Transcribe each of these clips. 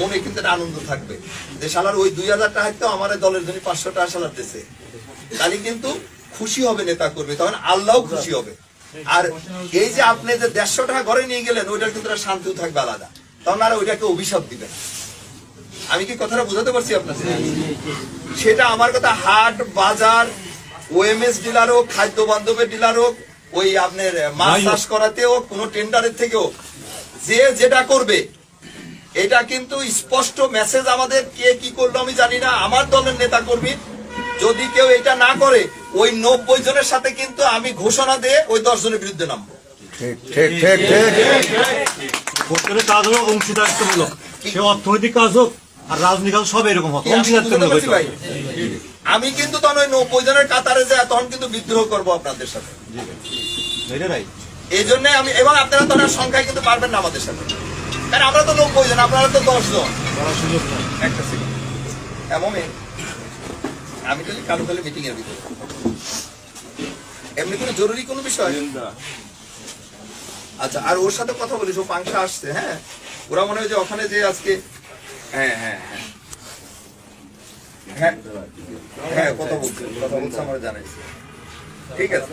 মনে কিন্তু আনন্দ থাকবে। যে শালার ওই দুই হাজার টাকা তো আমার দলের জন্য পাঁচশো টাকা শালার দিছে। তাহলে কিন্তু খুশি হবে নেতা করবে তখন আল্লাহ খুশি হবে। আর এই যে আপনি যে দেড়শো টাকা ঘরে নিয়ে গেলেন ওইটার কিন্তু শান্তিও থাকবে আলাদা। তখন আর ওইটাকে অভিশাপ দিবেন আমি কি কথাটা বোঝাতে পারছি আপনাদের সেটা আমার কথা হাট বাজার ওএমএস ডিলার হোক খাদ্য বান্ধবের ডিলার হোক ওই আপনার মাছ। চাষ করাতে হোক কোনো টেন্ডারের থেকেও যে যেটা করবে এটা কিন্তু স্পষ্ট মেসেজ আমাদের কে কি করল আমি জানি না। আমার দলের নেতা কর্মী যদি কেউ এটা না করে ওই নব্বই জনের সাথে কিন্তু আমি ঘোষণা দিয়ে ওই দশ জনের বিরুদ্ধে নামবো। ঠিক ঠিক ঠিক ঠিক। ভোটের কাজ হোক অংশীদারিত্বমূলক। সে অর্থনৈতিক কাজ হোক আর রাজনীতি কাজ সব এরকম হোক আমি? হবে। কিন্তু তখন ওই নব্বই জনের কাতারে যায় তখন কিন্তু বিদ্রোহ করব আপনাদের সাথে। এই জন্য আমি এবং আপনারা তো সংখ্যায় কিন্তু পারবেন না আমাদের সাথে। কারণ আমরা তো নব্বই জন আপনারা তো দশ জন। সুযোগ একটা সেকেন্ড এমন আমি তো কালো কালো মিটিং এর ভিতরে। এমনি কোনো জরুরি কোনো বিষয়? আচ্ছা আর ওর সাথে কথা বলিস ও পাংশা আসছে হ্যাঁ? ওরা মনে হয় যে ওখানে যে আজকে হ্যাঁ হ্যাঁ হ্যাঁ। হ্যাঁ হ্যাঁ কথা বলছে কথা বলছে আমার জানাইছে। ঠিক আছে।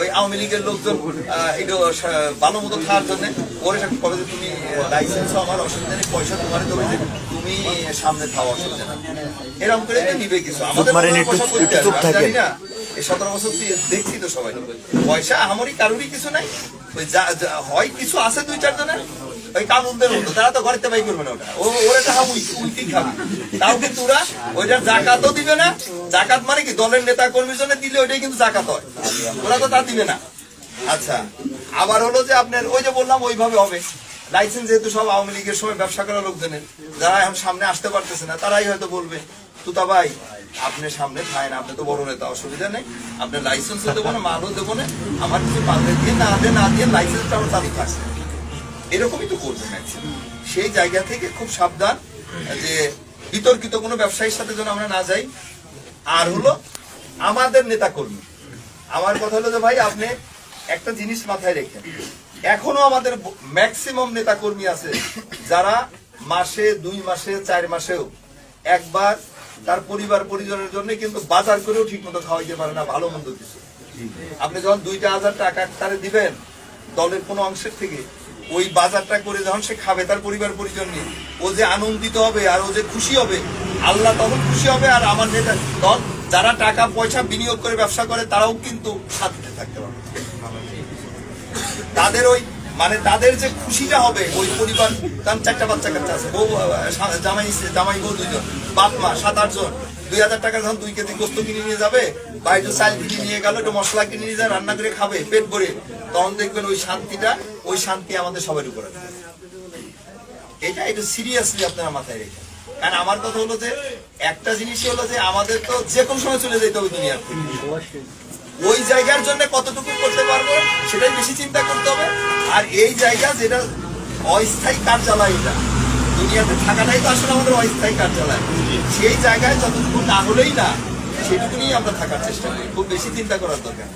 ওই আওয়ামী লীগের লোকজন একটু ভালো মতো খাওয়ার জন্য ওরে সাথে কবে যে তুমি লাইসেন্স আমার অসুবিধা নেই পয়সা তোমার দেবে যে তুমি সামনে খাওয়া অসুবিধা না এরকম করে নিবে কিছু। আমাদের জানি না এই সতেরো বছর দেখছি তো সবাই। পয়সা আমারই কারোরই কিছু নাই। হয় কিছু আছে দুই চার জনের ওই মতো, তারা তো করবে না ওটা। খাবে? তাও কিন্তু ওরা দিবে না। মানে কি? দলের নেতা কর্মীর জন্য দিলে কিন্তু হয়। ওরা তো তা দিবে না। আচ্ছা আবার হলো যে আপনার ওই যে বললাম, ওইভাবে হবে। লাইসেন্স যেহেতু সব আওয়ামী লীগের সময় ব্যবসা করা লোকজনের, যারা এখন সামনে আসতে পারতেছে না, তারাই হয়তো বলবে, তুতা ভাই, আপনি সামনে খায় আপনি তো বড় নেতা, অসুবিধা নেই। আপনি লাইসেন্সও দেবো না, মালও দেবো না। আমার কিছু পাল্টে দিয়ে না দিয়ে না দিয়ে লাইসেন্সটা আমার চালু থাকছে এরকমই তো করবেন সেই জায়গা থেকে খুব সাবধান যে বিতর্কিত কোনো ব্যবসায়ীর সাথে যেন আমরা না যাই। আর হলো আমাদের নেতা কর্মী আমার কথা হলো যে ভাই, আপনি একটা জিনিস মাথায় রেখেন। এখনও আমাদের ম্যাক্সিমাম নেতা কর্মী আছে যারা মাসে, দুই মাসে, চার মাসেও একবার তার পরিবার, পরিজনের জন্য কিন্তু বাজার করেও ঠিক মতো খাওয়াইতে পারে না, ভালো মন্দ কিছু। আপনি যখন দুইটা হাজার টাকা তারে দিবেন, দলের কোনো অংশের থেকে ওই বাজারটা করে যখন সে খাবে, তার পরিবার পরিজন নিয়ে, ও যে আনন্দিত হবে আর ও যে খুশি হবে, আল্লাহ তখন খুশি হবে আর আমার নেতা, দল যারা টাকা, পয়সা বিনিয়োগ করে, ব্যবসা করে, তারাও কিন্তু শান্তিতে থাকতে পারবে। তাদের ওই মানে তাদের যে খুশিটা হবে, ওই পরিবার তার চারটা বাচ্চা কাচ্চা আছে, বউ জামাই জামাই বউ দুজন বাপ, মা, সাত, আট জন। দুই হাজার টাকা যখন দুই কেজি গোস্ত কিনে নিয়ে যাবে বা একটু চাল কিনে নিয়ে গেল, একটু মশলা কিনে নিয়ে যায়, রান্না করে খাবে, পেট ভরে। তখন দেখবেন ওই শান্তিটা, ওই শান্তি আমাদের সবার উপরে। এটা একটু সিরিয়াসলি আপনারা মাথায় রেখে কারণ আমার কথা হলো যে, একটা জিনিসই হলো যে, আমাদের তো যে কোনো সময় চলে যেতে হবে দুনিয়ার ওই জায়গার জন্য কতটুকু করতে পারব, সেটাই বেশি চিন্তা করতে হবে। আর এই জায়গা যেটা অস্থায়ী কার্যালয় এটা, দুনিয়াতে থাকাটাই তো আসলে আমাদের অস্থায়ী কার্যালয়। সেই জায়গায় যতটুকু না হলেই না, সেটুকু নিয়ে আমরা থাকার চেষ্টা করি। খুব বেশি চিন্তা করার দরকার।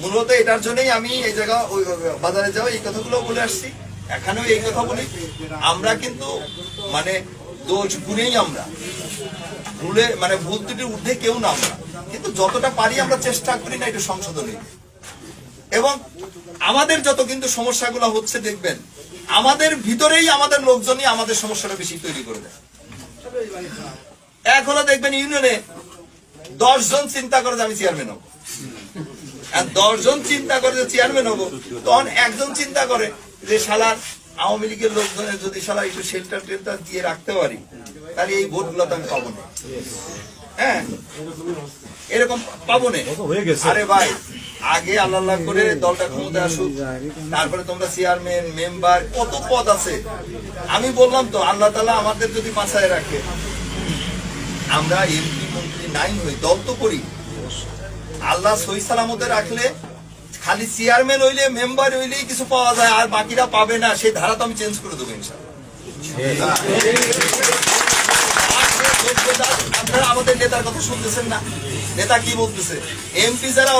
মূলত এটার জন্যই আমি এই জায়গা, ওই বাজারে যাও এই কথাগুলো বলে আসছি। এখানেও এই কথা বলি। আমরা কিন্তু মানে দোষ গুণেই আমরা। ভুলে মানে ভুল ত্রুটির ঊর্ধ্বে কেউ না আমরা। কিন্তু যতটা পারি আমরা চেষ্টা করি না এটা সংশোধনী। এবং আমাদের যত কিন্তু সমস্যাগুলো হচ্ছে, দেখবেন, আমাদের ভিতরেই আমাদের লোকজনই আমাদের সমস্যাটা বেশি তৈরি করে দেয়। এক হলো দেখবেন, ইউনিয়নে দশ জন চিন্তা করে যে আমি চেয়ারম্যান হব। আর দশজন চিন্তা করে যে চেয়ারম্যান হব। তখন একজন চিন্তা করে যে শালার আওয়ামী লীগের লোকজনের যদি শালা একটু শেল্টার টেল্টার দিয়ে রাখতে পারি তাহলে এই ভোটগুলো তো আমি পাবো না। হ্যাঁ? এরকম পাবো না। আরে ভাই আগে আল্লাহ আল্লাহ করে দলটা ক্ষমতা আসুক তারপরে তোমরা চেয়ারম্যান মেম্বার কত পদ আছে। আমি বললাম তো আল্লাহ তালা আমাদের যদি বাঁচায় রাখে। আমরা এমপি মন্ত্রী নাই হই দল তো করি। আল্লাহ সহি সালামতে রাখলে, খালি চেয়ারম্যান হইলে মেম্বার হইলেই কিছু পাওয়া যায়, আর বাকিরা পাবে না, সেই ধারা তো আমি চেঞ্জ করে দেবো ইনশাল্লাহ আপনারা আমাদের নেতার কথা শুনতেছেন না। নেতা কি বলতেছে? এমপি যারা